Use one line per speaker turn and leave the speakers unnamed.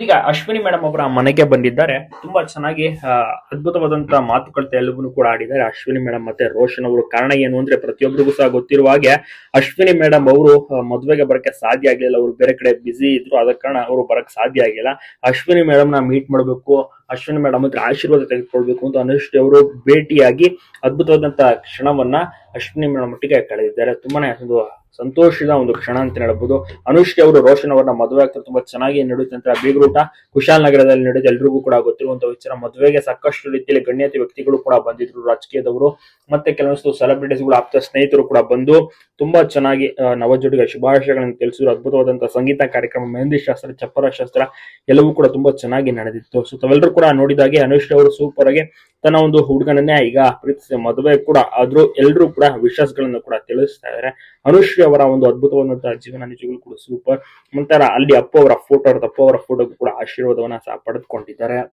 ಈಗ ಅಶ್ವಿನಿ ಮೇಡಮ್ ಅವರ ಮನೆಗೆ ಬಂದಿದ್ದಾರೆ. ತುಂಬಾ ಚೆನ್ನಾಗಿ ಅದ್ಭುತವಾದಂತಹ ಅದ್ಭುತವಾದಂತ ಮಾತುಕತೆ ಎಲ್ಲವನ್ನೂ ಕೂಡ ಆಡಿದ್ದಾರೆ. ಅಶ್ವಿನಿ ಮೇಡಮ್ ಮತ್ತೆ ರೋಷನ್ ಅವರು. ಕಾರಣ ಏನು ಅಂದ್ರೆ ಪ್ರತಿಯೊಬ್ಬರಿಗೂ ಸಹ ಗೊತ್ತಿರುವ ಹಾಗೆ ಅಶ್ವಿನಿ ಮೇಡಮ್ ಅವರು ಮದುವೆಗೆ ಬರಕ್ಕೆ ಸಾಧ್ಯ ಆಗ್ಲಿಲ್ಲ. ಅವರು ಬೇರೆ ಕಡೆ ಬಿಸಿ ಇದ್ರು. ಆದ ಕಾರಣ ಅವರು ಬರಕ್ ಸಾಧ್ಯ ಆಗಿಲ್ಲ. ಅಶ್ವಿನಿ ಮೇಡಮ್ನ ಮೀಟ್ ಮಾಡಬೇಕು. ಅಶ್ವಿನಿ ಮೇಡಮ್ ಹತ್ರ ಆಶೀರ್ವಾದ ತೆಗೆದುಕೊಳ್ಬೇಕು ಅಂತ ಅನುಷ್ಠಿ ಅವರು ಭೇಟಿಯಾಗಿ ಅದ್ಭುತವಾದಂತಹ ಕ್ಷಣವನ್ನ ಅಶ್ವಿನಿ ಮೇಡಮ್ ಒಟ್ಟಿಗೆ ಕಳೆದಿದ್ದಾರೆ. ತುಂಬಾನೇ ಒಂದು ಸಂತೋಷದ ಒಂದು ಕ್ಷಣ ಅಂತ ಹೇಳ್ಬೋದು. ಅನುಷ್ಠಿ ಅವರು ರೋಷನ್ ಅವರನ್ನ ಮದುವೆ ಆಗ್ತಾರೆ. ತುಂಬಾ ಚೆನ್ನಾಗಿ ನಡೆಯುತ್ತೆ ಅಂತ ಬೀಗರೂಟ ಕುಶಾಲ್ ನಗರದಲ್ಲಿ ನಡೆಯುತ್ತೆ ಎಲ್ರಿಗೂ ಕೂಡ ಗೊತ್ತಿರುವಂತಹ ವಿಚಾರ. ಮದುವೆಗೆ ಸಾಕಷ್ಟು ರೀತಿಯಲ್ಲಿ ಗಣ್ಯತೆ ವ್ಯಕ್ತಿಗಳು ಕೂಡ ಬಂದಿದ್ರು. ರಾಜಕೀಯದವರು ಮತ್ತೆ ಕೆಲವೊಂದು ಸೆಲೆಬ್ರಿಟೀಸ್ಗಳು ಆಪ್ತ ಸ್ನೇಹಿತರು ಕೂಡ ಬಂದು ತುಂಬಾ ಚೆನ್ನಾಗಿ ನವಜೋಡಿಗೆ ಶುಭಾಶಯಗಳನ್ನು ತಿಳಿಸಿದ್ರು. ಅದ್ಭುತವಾದಂತಹ ಸಂಗೀತ ಕಾರ್ಯಕ್ರಮ, ಮೆಹಂದಿ ಶಾಸ್ತ್ರ, ಚಪ್ಪರ ಶಾಸ್ತ್ರ ಎಲ್ಲವೂ ಕೂಡ ತುಂಬಾ ಚೆನ್ನಾಗಿ ನಡೆದಿತ್ತು. ಸೊ ತಾವೆಲ್ಲರೂ ಕೂಡ ನೋಡಿದಾಗೆ ಅನುಷ್ ಅವರು ಸೂಪರ್ ಆಗಿ ತನ್ನ ಒಂದು ಹುಡುಗನನ್ನೇ ಈಗ ಪ್ರೀತಿಸಿದ ಮದುವೆ ಕೂಡ ಆದ್ರೂ ಎಲ್ಲರೂ ಕೂಡ ವಿಶ್ವಾಸಗಳನ್ನು ಗಳನ್ನು ಕೂಡ ತಿಳಿಸ್ತಾ ಇದ್ದಾರೆ ಅನುಷ್ ಅವರ ಒಂದು ಅದ್ಭುತವಾದಂತಹ ಜೀವನ ನಿಜಗಳು ಕೂಡ ಸೂಪರ್ ನಂತರ ಅಲ್ಲಿ ಅಪ್ಪು ಅವರ ಫೋಟೋ ಅಪ್ಪ ಅವರ ಫೋಟೋ ಕೂಡ ಆಶೀರ್ವಾದವನ್ನ ಸಹ ಪಡೆದುಕೊಂಡಿದ್ದಾರೆ.